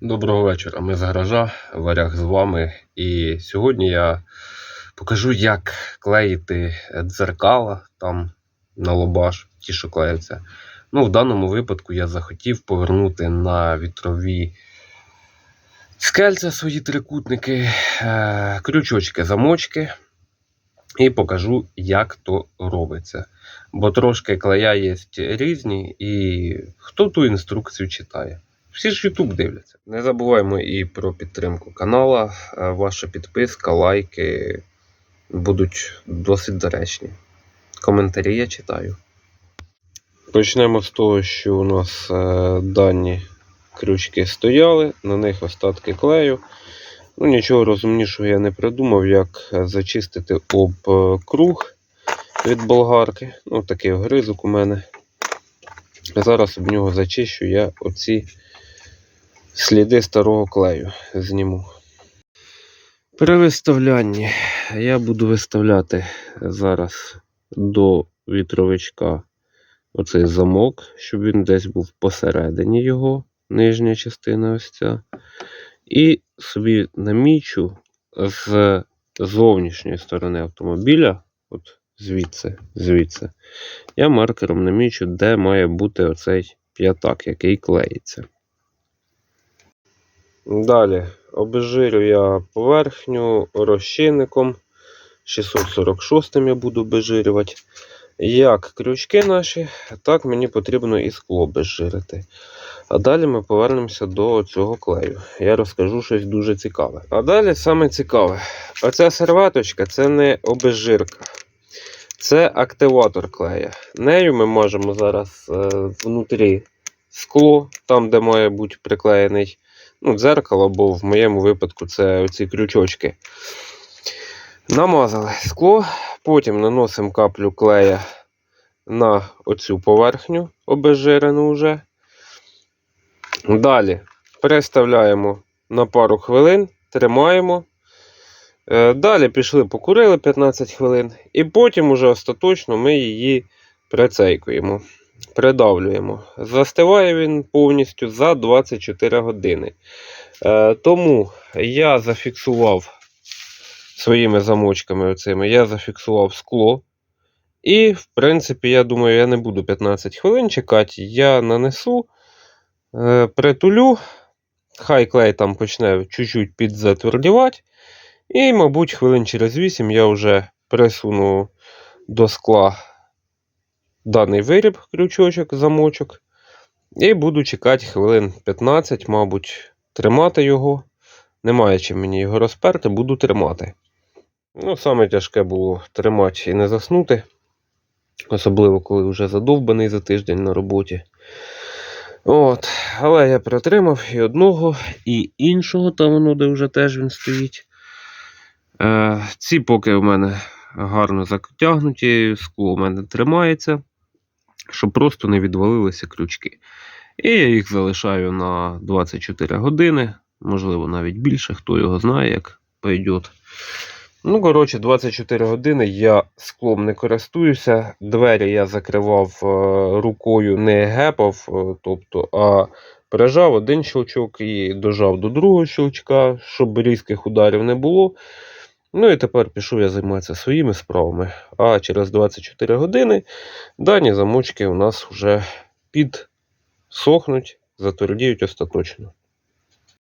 Доброго вечора. Ми з гаража, варяг з вами. І сьогодні я покажу, як клеїти дзеркала там на лобаш, ті, що клеються. Ну, в даному випадку я захотів повернути на вітрові скельця свої трикутники, е, крючочки, замочки. І покажу, як то робиться. Бо трошки клея є різні, і хто ту інструкцію читає. Всі ж YouTube дивляться. Не забуваємо і про підтримку канала. Е, Ваша підписка, лайки будуть досить доречні. Коментарі я читаю. Почнемо з того, що у нас е, дані крючки стояли, на них остатки клею. Ну, нічого розумнішого я не придумав, як е, зачистити об круг від болгарки. Ну, такий гризок у мене. Зараз об нього зачищу я оці сліди старого клею зніму. При виставлянні я буду виставляти зараз до вітровичка оцей замок, щоб він десь був посередині його, нижня частина ось ця. І собі намічу з зовнішньої сторони автомобіля, от звідси, звідси, я маркером намічу, де має бути оцей п'ятак, який клеїться. Далі обезжирю я поверхню розчинником 646 я буду обезжирювати. Як крючки наші, так мені потрібно і скло обезжирити. А далі ми повернемося до цього клею. Я розкажу щось дуже цікаве. А далі саме цікаве. Оця серветочка це не обезжирка. Це активатор клея. Нею ми можемо зараз е, внутрі скло, там, де має бути приклеєний ну, дзеркало, бо в моєму випадку це оці крючочки. Намазали скло, потім наносимо каплю клея на оцю поверхню, обезжирену вже. Далі переставляємо на пару хвилин, тримаємо. Е, Далі пішли, покурили 15 хвилин, і потім уже остаточно ми її прицейкуємо, придавлюємо. Застиває він повністю за 24 години. Е, Тому я зафіксував своїми замочками, оцими, я зафіксував скло. І, в принципі, я думаю, я не буду 15 хвилин чекати. Я нанесу, е, притулю, хай клей там почне чуть-чуть підзатвердівати. І, мабуть, хвилин через 8 я вже присуну до скла даний виріб, крючочок, замочок. І буду чекати хвилин 15, мабуть, тримати його. Немає чим мені його розперти, буду тримати. Ну, саме тяжке було тримати і не заснути. Особливо, коли вже задовбаний за тиждень на роботі. От, Але я притримав і одного, і іншого, там воно, де вже теж він стоїть. Е, ці поки в мене гарно затягнуті, скло у мене тримається, щоб просто не відвалилися крючки. І я їх залишаю на 24 години, можливо, навіть більше, хто його знає, як пойде. Ну, коротше, 24 години я склом не користуюся. Двері я закривав е, рукою, не гепав, е, тобто, а прижав один щелчок і дожав до другого щелчка, щоб різких ударів не було. Ну і тепер пішов я займатися своїми справами. А через 24 години дані замочки у нас вже підсохнуть, затвердіють остаточно.